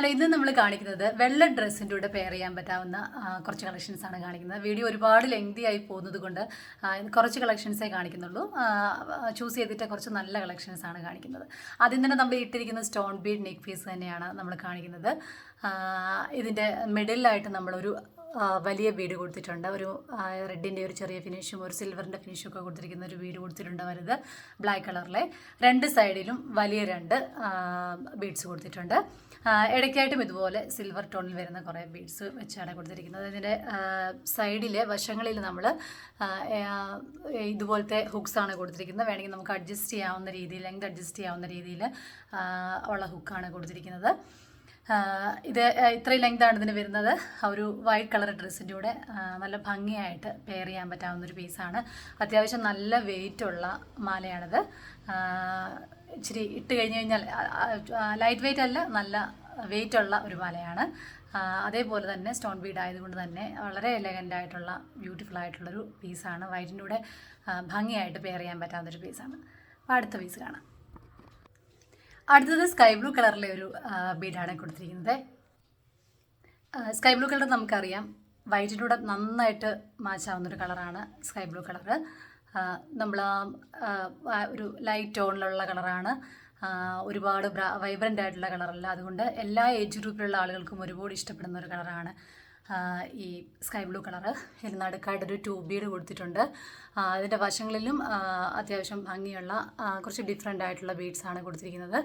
അല്ല ഇന്ന് നമ്മൾ കാണിക്കുന്നത് വെള്ള ഡ്രസ്സിന്റെ കൂടെ പെയർ ചെയ്യാൻ പറ്റാവുന്ന കുറച്ച് കളക്ഷൻസ് ആണ് കാണിക്കുന്നത്. വീഡിയോ ഒരുപാട് ലെങ്തി ആയി പോകുന്നത് കൊണ്ട് കുറച്ച് കളക്ഷൻസേ കാണിക്കുന്നുള്ളൂ. ചൂസ് ചെയ്തിട്ട് കുറച്ച് നല്ല കളക്ഷൻസ് ആണ് കാണിക്കുന്നത്. ആദ്യം തന്നെ നമ്മൾ ഇട്ടിരിക്കുന്ന സ്റ്റോൺ ബീഡ് നെക്ക് പീസ് തന്നെയാണ് നമ്മൾ കാണിക്കുന്നത്. ഇതിന്റെ മിഡിലായിട്ട് നമ്മളൊരു വലിയ വീട് കൊടുത്തിട്ടുണ്ട്. ഒരു റെഡിന്റെ ഒരു ചെറിയ ഫിനിഷും ഒരു സിൽവറിന്റെ ഫിനിഷും ഒക്കെ കൊടുത്തിരിക്കുന്ന ഒരു വീട് കൊടുത്തിട്ടുണ്ട് വലുത് ബ്ലാക്ക് കളറിലെ രണ്ട് സൈഡിലും വലിയ രണ്ട് ബീഡ്സ് കൊടുത്തിട്ടുണ്ട്. ഇടയ്ക്കായിട്ടും ഇതുപോലെ സിൽവർ ടോണിൽ വരുന്ന കുറേ ബീഡ്സ് വെച്ചാണ് കൊടുത്തിരിക്കുന്നത്. ഇതിന്റെ സൈഡിലെ വശങ്ങളിൽ നമ്മൾ ഇതുപോലത്തെ ഹുക്സ് ആണ് കൊടുത്തിരിക്കുന്നത്. വേണമെങ്കിൽ നമുക്ക് അഡ്ജസ്റ്റ് ചെയ്യാവുന്ന രീതിയിൽ ലെങ്ത് അഡ്ജസ്റ്റ് ചെയ്യാവുന്ന രീതിയിൽ ഉള്ള ഹുക്കാണ് കൊടുത്തിരിക്കുന്നത്. ഇത് ഇത്രയും ലെങ്താണ് ഇതിന് വരുന്നത്. ഒരു വൈറ്റ് കളർ ഡ്രസ്സിന്റെ കൂടെ നല്ല ഭംഗിയായിട്ട് പെയർ ചെയ്യാൻ പറ്റാവുന്ന ഒരു പീസാണ് അത്യാവശ്യം നല്ല വെയിറ്റ് ഉള്ള മാലയാണിത്. ഇച്ചിരി ഇട്ട് കഴിഞ്ഞ് കഴിഞ്ഞാൽ ലൈറ്റ് വെയിറ്റ് അല്ല നല്ല വെയിറ്റ് ഉള്ള ഒരു മാലയാണ്. അതേപോലെ തന്നെ സ്റ്റോൺ ബീഡ് ആയതുകൊണ്ട് തന്നെ വളരെ എലഗന്റ് ആയിട്ടുള്ള ബ്യൂട്ടിഫുൾ ആയിട്ടുള്ളൊരു പീസാണ് വൈറ്റിന്റെ കൂടെ ഭംഗിയായിട്ട് പെയർ ചെയ്യാൻ പറ്റാവുന്ന ഒരു പീസാണ് അപ്പോൾ അടുത്ത പീസ് കാണാം. അടുത്തത് സ്കൈ ബ്ലൂ കളറിലെ ഒരു ബീഡാണ് കൊടുത്തിരിക്കുന്നത്. സ്കൈ ബ്ലൂ കളർ നമുക്കറിയാം. വൈറ്റിലൂടെ നന്നായിട്ട് മാച്ചാവുന്ന ഒരു കളറാണ് സ്കൈ ബ്ലൂ കളർ നമ്മൾ ഒരു ലൈറ്റ് ടോണിലുള്ള കളറാണ്. ഒരുപാട് വൈബ്രന്റ് ആയിട്ടുള്ള കളറല്ല. അതുകൊണ്ട് എല്ലാ ഏജ് ഗ്രൂപ്പിലുള്ള ആളുകൾക്കും ഒരുപാട് ഇഷ്ടപ്പെടുന്ന ഒരു കളറാണ് ഈ സ്കൈ ബ്ലൂ കളർ ഇതിന് നടുക്കായിട്ടൊരു ട്യൂബ് ബീഡ് കൊടുത്തിട്ടുണ്ട്. അതിന്റെ വശങ്ങളിലും അത്യാവശ്യം ഭംഗിയുള്ള കുറച്ച് ഡിഫറെന്റ് ആയിട്ടുള്ള ബീഡ്സാണ് കൊടുത്തിരിക്കുന്നത്.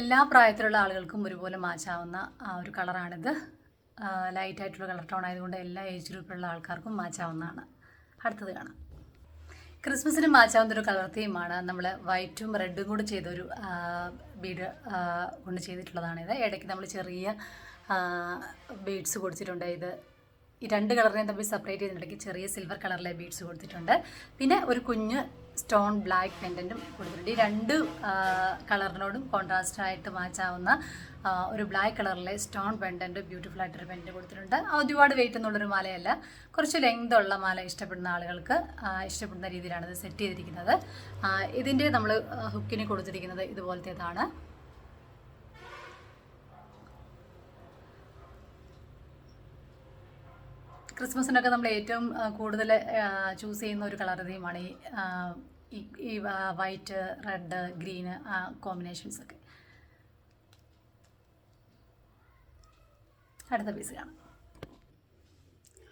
എല്ലാ പ്രായത്തിലുള്ള ആളുകൾക്കും ഒരുപോലെ മാച്ചാവുന്ന ഒരു കളറാണിത്. ലൈറ്റ് ആയിട്ടുള്ള കളർ ടോൺ ആയതുകൊണ്ട് എല്ലാ ഏജ് ഗ്രൂപ്പിലുള്ള ആൾക്കാർക്കും മാച്ചാവുന്നതാണ് അടുത്തത് കാണാം. ക്രിസ്മസിന് മാച്ചാവുന്ന ഒരു കളർ തീമാണ് നമ്മൾ വൈറ്റും റെഡും കൂടി ചെയ്തൊരു ബീഡ് കൊണ്ട് ചെയ്തിട്ടുള്ളതാണിത്. ഇടയ്ക്ക് നമ്മൾ ചെറിയ ബീഡ്സ് കൊടുത്തിട്ടുണ്ട്. ഇത് ഈ രണ്ട് കളറിനെയും തമ്മിൽ സെപ്പറേറ്റ് ചെയ്തിട്ടുണ്ടെങ്കിൽ ചെറിയ സിൽവർ കളറിലെ ബീഡ്സ് കൊടുത്തിട്ടുണ്ട്. പിന്നെ ഒരു കുഞ്ഞ് സ്റ്റോൺ ബ്ലാക്ക് പെൻഡന്റും കൊടുത്തിട്ടുണ്ട്. ഈ രണ്ട് കളറിനോടും കോൺട്രാസ്റ്റ് ആയിട്ട് മാച്ചാവുന്ന ഒരു ബ്ലാക്ക് കളറിലെ സ്റ്റോൺ പെൻഡന്റ് ബ്യൂട്ടിഫുൾ ആയിട്ടൊരു പെൻഡന്റ് കൊടുത്തിട്ടുണ്ട്. ഒരുപാട് വെയിറ്റ് എന്നുള്ളൊരു മാലയല്ല. കുറച്ച് ലെങ്ത് ഉള്ള മാല ഇഷ്ടപ്പെടുന്ന ആളുകൾക്ക് ഇഷ്ടപ്പെടുന്ന രീതിയിലാണ് ഇത് സെറ്റ് ചെയ്തിരിക്കുന്നത്. ഇതിന്റെ നമ്മൾ ഹുക്കിന് കൊടുത്തിരിക്കുന്നത് ഇതുപോലത്തേതാണ്. ക്രിസ്മസിനൊക്കെ നമ്മൾ ഏറ്റവും കൂടുതൽ ചൂസ് ചെയ്യുന്ന ഒരു കളർ തീമാണ് ഈ ഈ- വൈറ്റ് റെഡ് ഗ്രീന് ആ കോമ്പിനേഷൻസ് ഒക്കെ. അടുത്ത പീസ് കാണാം.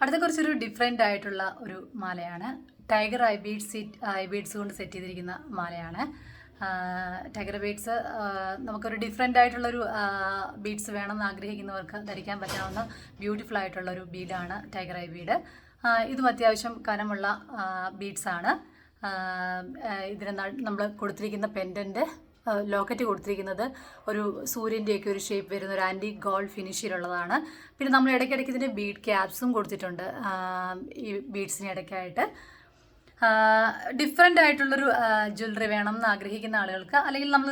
അടുത്ത കുറച്ചൊരു ഡിഫറെന്റ് ആയിട്ടുള്ള ഒരു മാലയാണ്. Tiger eye beads eye beads കൊണ്ട് സെറ്റ് ചെയ്തിരിക്കുന്ന മാലയാണ്. ടൈഗർ ബീഡ്സ് നമുക്കൊരു ഡിഫറെന്റ് ആയിട്ടുള്ളൊരു ബീഡ്സ് വേണമെന്ന് ആഗ്രഹിക്കുന്നവർക്ക് ധരിക്കാൻ പറ്റാവുന്ന ബ്യൂട്ടിഫുൾ ആയിട്ടുള്ളൊരു ബീഡാണ് ടൈഗർ ഐ ബീഡ്. ഇതും അത്യാവശ്യം കനമുള്ള ബീഡ്സ് ആണ്. ഇതിന് നമ്മൾ കൊടുത്തിരിക്കുന്ന പെൻഡന്റ് ലോക്കറ്റ് കൊടുത്തിരിക്കുന്നത് ഒരു സൂര്യന്റെയൊക്കെ ഒരു ഷേപ്പ് വരുന്ന ഒരു ആന്റി ഗോൾഡ് ഫിനിഷിലുള്ളതാണ് പിന്നെ നമ്മൾ ഇടയ്ക്കിടയ്ക്ക് ഇതിന്റെ ബീഡ് ക്യാപ്സും കൊടുത്തിട്ടുണ്ട് ഈ ബീഡ്സിന് ഇടയ്ക്കായിട്ട്. ഡിഫറെന്റ് ആയിട്ടുള്ളൊരു ജ്വല്ലറി വേണം എന്ന് ആഗ്രഹിക്കുന്ന ആളുകൾക്ക് അല്ലെങ്കിൽ നമ്മൾ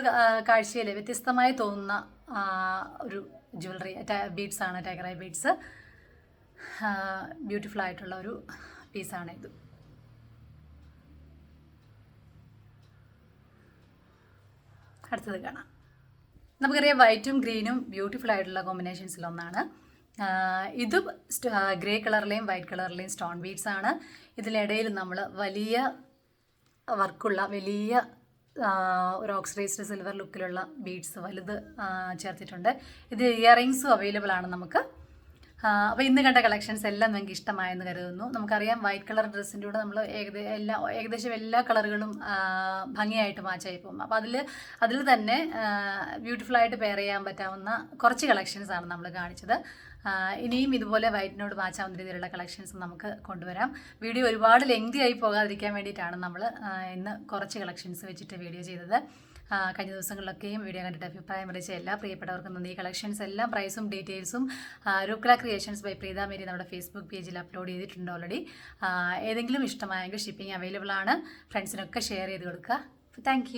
കാഴ്ചയിൽ വ്യത്യസ്തമായി തോന്നുന്ന ഒരു ജ്വല്ലറി ബീഡ്സ് ആണ് ടൈഗറായ ബീഡ്സ് ബ്യൂട്ടിഫുൾ ആയിട്ടുള്ള ഒരു പീസാണ് ഇത്. അടുത്തത് കാണാം. നമുക്കറിയാം വൈറ്റും ഗ്രീനും ബ്യൂട്ടിഫുൾ ആയിട്ടുള്ള കോമ്പിനേഷൻസിലൊന്നാണ് ഇതും ഗ്രേ കളറിലെയും വൈറ്റ് കളറിലെയും സ്റ്റോൺ ബീഡ്സ് ആണ്. ഇതിനിടയിൽ നമ്മൾ വലിയ വർക്കുള്ള വലിയ ഒരു ഓക്സിഡൈസ്ഡ് സിൽവർ ലുക്കിലുള്ള ബീഡ്സ് വലുത് ചേർത്തിട്ടുണ്ട്. ഇത് ഇയറിങ്സും അവൈലബിൾ ആണ് നമുക്ക്. അപ്പോൾ ഇന്ന് കണ്ട കളക്ഷൻസ് എല്ലാം നിങ്ങൾക്ക് ഇഷ്ടമായെന്ന് കരുതുന്നു. നമുക്കറിയാം വൈറ്റ് കളർ ഡ്രസ്സിന്റെ കൂടെ നമ്മൾ ഏകദേശം എല്ലാ ഏകദേശം എല്ലാ കളറുകളും ഭംഗിയായിട്ട് മാച്ചായി പോകും. അപ്പോൾ അതിൽ അതിൽ തന്നെ ബ്യൂട്ടിഫുൾ ആയിട്ട് പെയർ ചെയ്യാൻ പറ്റാവുന്ന കുറച്ച് കളക്ഷൻസ് ആണ് നമ്മൾ കാണിച്ചത്. ഇനിയും ഇതുപോലെ വൈറ്റിനോട് മാച്ചാവുന്ന രീതിയിലുള്ള കളക്ഷൻസ് നമുക്ക് കൊണ്ടുവരാം. വീഡിയോ ഒരുപാട് ലെങ്തി ആയി പോകാതിരിക്കാൻ വേണ്ടിയിട്ടാണ് നമ്മൾ ഇന്ന് കുറച്ച് കളക്ഷൻസ് വെച്ചിട്ട് വീഡിയോ ചെയ്തത്. കഴിഞ്ഞ ദിവസങ്ങളിലൊക്കെയും വീഡിയോ കണ്ടിട്ട് അഭിപ്രായം അറിയിച്ച എല്ലാ പ്രിയപ്പെട്ടവർക്കും നന്ദി. കളക്ഷൻസ് എല്ലാം പ്രൈസും ഡീറ്റെയിൽസും രൂക്ല ക്രിയേഷൻസ് ബൈ പ്രീത മേരി നമ്മുടെ ഫേസ്ബുക്ക് പേജിൽ അപ്ലോഡ് ചെയ്തിട്ടുണ്ട് ഓൾറെഡി ഏതെങ്കിലും ഇഷ്ടമായെങ്കിൽ ഷിപ്പിംഗ് അവൈലബിൾ ആണ്. ഫ്രണ്ട്സിനൊക്കെ ഷെയർ ചെയ്ത് കൊടുക്കുക. താങ്ക്